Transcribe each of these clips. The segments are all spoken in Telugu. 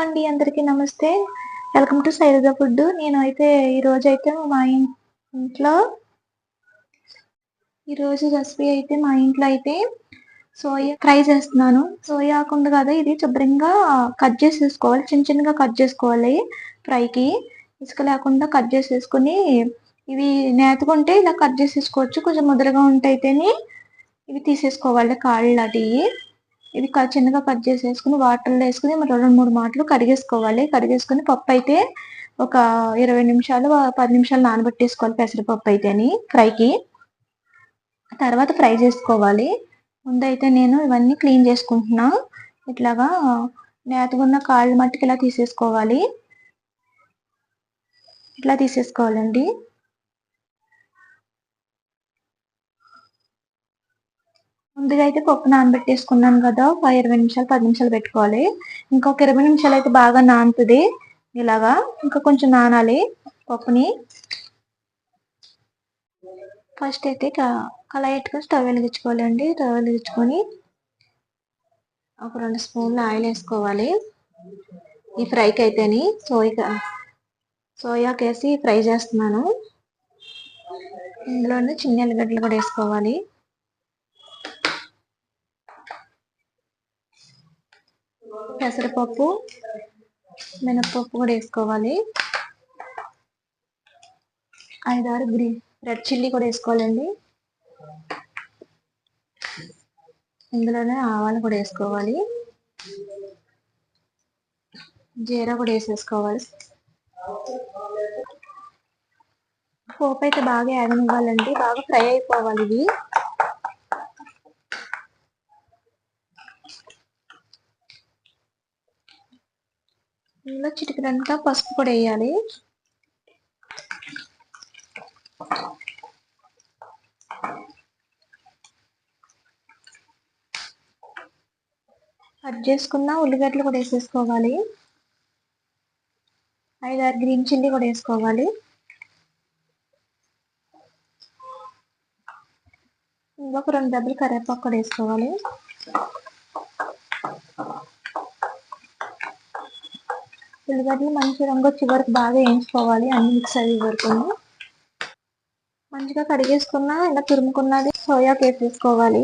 అండి అందరికీ నమస్తే. Welcome to Sairaja food. నేను అయితే ఈ రోజు అయితే మా ఇంట్లో ఈ రోజు రెసిపీ అయితే మా ఇంట్లో అయితే సోయా ఫ్రై చేస్తున్నాను. సోయా ఆకుండా కదా ఇది శుభ్రంగా కట్ చేసేసుకోవాలి. చిన్న చిన్నగా కట్ చేసుకోవాలి ఫ్రైకి. ఇసుక లేకుండా కట్ చేసేసుకుని ఇవి నేతకుంటే ఇలా కట్ చేసేసుకోవచ్చు. కొంచెం ముద్రగా ఉంటే అయితేనే ఇవి తీసేసుకోవాలి కాళ్ళు లాంటివి ఇది చిన్నగా కట్ చేసేసుకుని వాటర్లో వేసుకుని రెండు మూడు మాటలు కడిగేసుకోవాలి. కడిగేసుకుని పప్పు అయితే ఒక ఇరవై నిమిషాలు పది నిమిషాలు నానబెట్టేసుకోవాలి పెసరపప్పు అయితేని ఫ్రైకి. తర్వాత ఫ్రై చేసుకోవాలి. ముందైతే నేను ఇవన్నీ క్లీన్ చేసుకుంటున్నా. ఇట్లాగా నేతగున్న కాళ్ళు మట్టుకు ఇలా తీసేసుకోవాలి. ఇట్లా తీసేసుకోవాలండి. ముందుగా అయితే పప్పు నానబెట్టేసుకున్నాను కదా ఒక ఇరవై నిమిషాలు పది నిమిషాలు పెట్టుకోవాలి. ఇంకొక ఇరవై నిమిషాలు అయితే బాగా నానుతుంది. ఇలాగా ఇంకా కొంచెం నానాలి పప్పుని. ఫస్ట్ అయితే కళాయి పెట్టుకొని స్టవ్ వెలిగించుకోవాలండి. స్టవ్ వెలిగించుకొని ఒక రెండు స్పూన్లు ఆయిల్ వేసుకోవాలి. ఈ ఫ్రైకి అయితేని సోయా సోయాకేసి ఫ్రై చేస్తున్నాను. ఇందులోనే చిన్న ఎల్లిగడ్డలు కూడా వేసుకోవాలి. పెసరపప్పు మినప్పప్పు కూడా వేసుకోవాలి. ఐదారు గ్రీన్ రెడ్ చిల్లీ కూడా వేసుకోవాలండి. ఇందులోనే ఆవాలు కూడా వేసుకోవాలి. జీరా కూడా వేసేసుకోవాలి. పోపు అయితే బాగా యాగనివ్వాలండి బాగా ఫ్రై అయిపోవాలి ఇది. ఇందులో చిటికడంతా పసుపు కూడా వేయాలి. కట్ చేసుకున్న ఉల్లిగడ్డలు కూడా వేసేసుకోవాలి. ఐదారు గ్రీన్ చిల్లీ కూడా వేసుకోవాలి. ఇంకొక రెండు డబ్బులు కరివేపాకు కూడా వేసుకోవాలి. ఉల్లిగడ్డలు మంచి రంగు వచ్చే వరకు బాగా వేయించుకోవాలి అన్ని మిక్స్ అయ్యే వరకు మంచిగా కడిగేసుకున్న ఇలా తురుముకున్నది సోయా కేక్ తీసుకోవాలి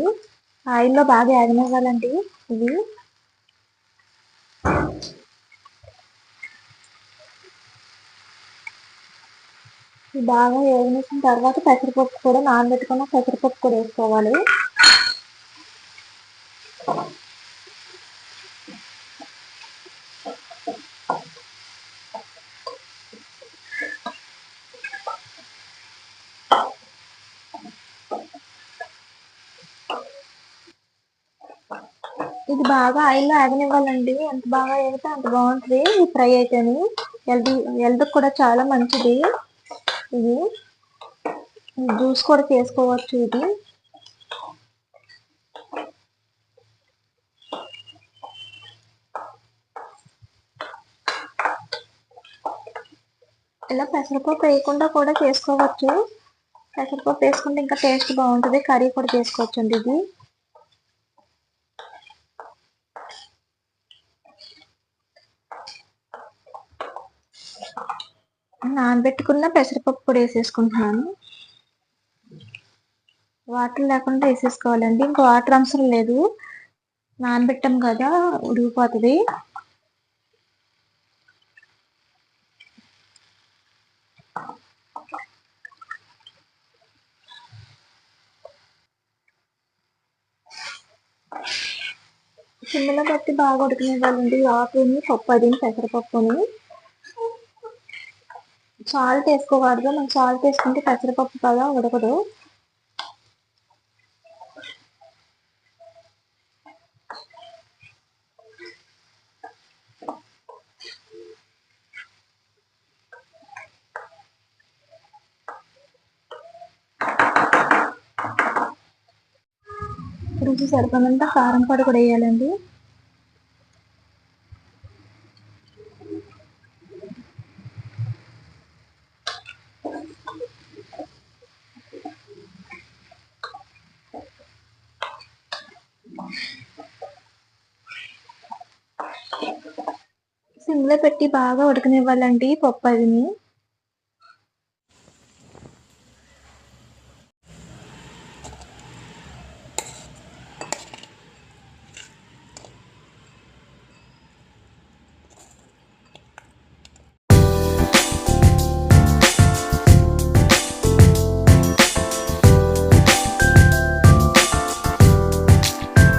ఆయిల్లో బాగా యాగనివ్వాలండి ఇవి. బాగా వేగనిసిన తర్వాత పెసరపప్పు కూడా నానబెట్టుకున్న పెసరపప్పు కూడా వేసుకోవాలి. ఇది బాగా ఆయిల్లో ఆగనివ్వాలండి. ఎంత బాగా వేగితే అంత బాగుంటుంది. ఈ ఫ్రై అయితేని హెల్తీ హెల్త్ కూడా చాలా మంచిది. ఇది జ్యూస్ కూడా చేసుకోవచ్చు ఇది. ఇలా పెసరపప్పు వేయకుండా కూడా చేసుకోవచ్చు. పెసరపప్పు వేసుకుంటే ఇంకా టేస్ట్ బాగుంటుంది. కర్రీ కూడా చేసుకోవచ్చు అండి ఇది. నానబెట్టుకున్న పెసరపప్పు కూడా వేసేసుకుంటున్నాను. వాటర్ లేకుండా వేసేసుకోవాలండి. ఇంకా వాటర్ అవసరం లేదు. నానబెట్టాం కదా ఉడిగిపోతుంది చిన్నలో బట్టి బాగా ఉడికినివ్వాలండి. ఆకుని పప్పు అది పెసరపప్పుని. సాల్ట్ వేసుకోకూడదు మనం సాల్ట్ వేసుకుంటే పెసరపప్పు కదా ఉడకదు. రుచి సరిపడినంత కారం పొడి కూడా వేయాలండి. సిమ్లో పెట్టి బాగా ఉడకనివ్వాలండి పప్పు అదిని.